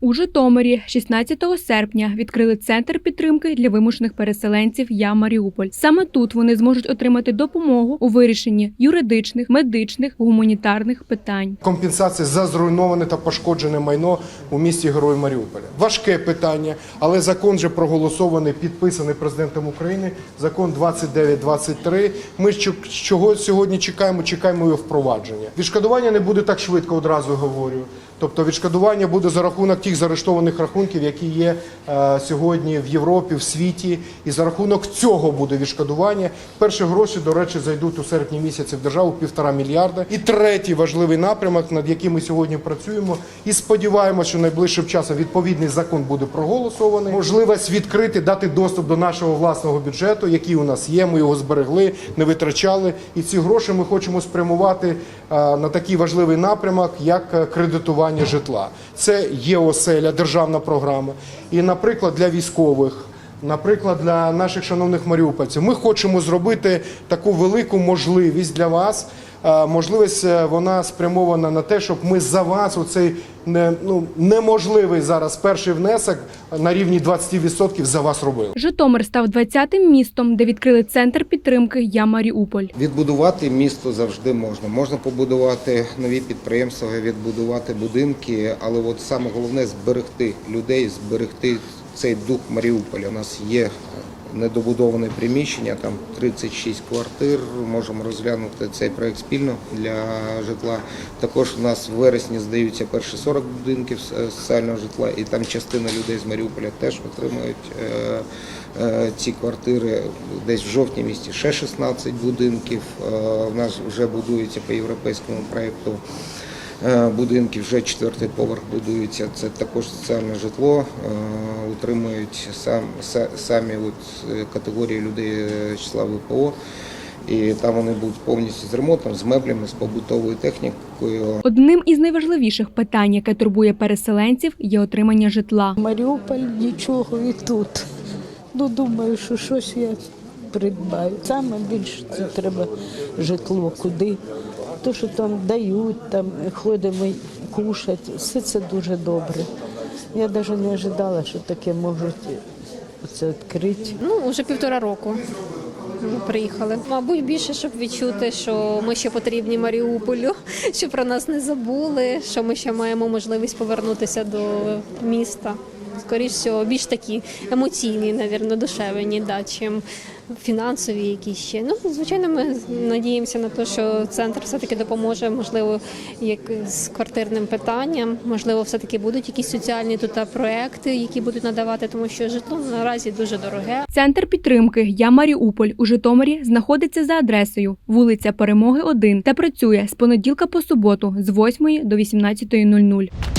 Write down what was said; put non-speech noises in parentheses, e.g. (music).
У Житомирі 16 серпня відкрили центр підтримки для вимушених переселенців Я Маріуполь. Саме тут вони зможуть отримати допомогу у вирішенні юридичних, медичних, гуманітарних питань. компенсації за зруйноване та пошкоджене майно у місті Герой Маріуполя. Важке питання, але закон вже проголосований, підписаний президентом України. Закон 2923. Ми чого сьогодні чекаємо? Чекаємо його впровадження. Відшкодування не буде так швидко, одразу говорю. Тобто відшкодування буде за рахунок тих заарештованих рахунків, які є е, сьогодні в Європі, в світі, і за рахунок цього буде відшкодування. Перші гроші, до речі, зайдуть у серпні місяці в державу півтора мільярда. І третій важливий напрямок, над яким ми сьогодні працюємо, і сподіваємося, що найближчим часом відповідний закон буде проголосований. Можливість відкрити, дати доступ до нашого власного бюджету, який у нас є. Ми його зберегли, не витрачали. І ці гроші ми хочемо спрямувати е, на такий важливий напрямок, як е, кредитування житла. Це є оселя, державна програма. І, наприклад, для військових. Наприклад, для наших шановних маріупольців, ми хочемо зробити таку велику можливість для вас. Е, Можливість е, вона спрямована на те, щоб ми за вас оцей не, ну, неможливий зараз перший внесок на рівні 20% за вас робили. Житомир став 20-тим містом, де відкрили центр підтримки Я Маріуполь. Відбудувати місто завжди можна. Можна побудувати нові підприємства, відбудувати будинки, але от саме головне зберегти людей, зберегти цей дух Маріуполя. У нас є недобудоване приміщення, там 36 квартир. Можемо розглянути цей проект спільно для житла. Також у нас в вересні здаються перші 40 будинків соціального житла, і там частина людей з Маріуполя теж отримують. е, е, Ці квартири десь в жовтні місті ще 16 будинків. Е, У нас вже будується по європейському проєкту будинків, вже четвертий поверх будується. Це також соціальне житло. Е, Утримують сам, са- самі от е, категорії людей е, числа ВПО. І там вони будуть повністю з ремонтом, з меблями, з побутовою технікою. Одним із найважливіших питань, яке турбує переселенців, є отримання житла. Маріуполь нічого і тут. Ну, думаю, що щось я придбаю. Саме більше це треба житло, куди. То, що там дають, там ходимо кушати, все це дуже добре. Я навіть не ожидала, що таке можуть це відкрити. Ну, вже півтора року. Ми приїхали. Мабуть, більше, щоб відчути, що ми ще потрібні Маріуполю, (laughs) що про нас не забули, що ми ще маємо можливість повернутися до міста. Скоріше всього, більш такі емоційні, навірно, душевні, да, чим фінансові якісь ще. Ну, звичайно, ми надіємося на те, що центр все-таки допоможе, можливо, як з квартирним питанням, можливо, все-таки будуть якісь соціальні тут проекти, які будуть надавати, тому що житло наразі дуже дороге. Центр підтримки Я Маріуполь у Житомирі знаходиться за адресою вулиця Перемоги 1 та працює з понеділка по суботу з 8 до 18.00.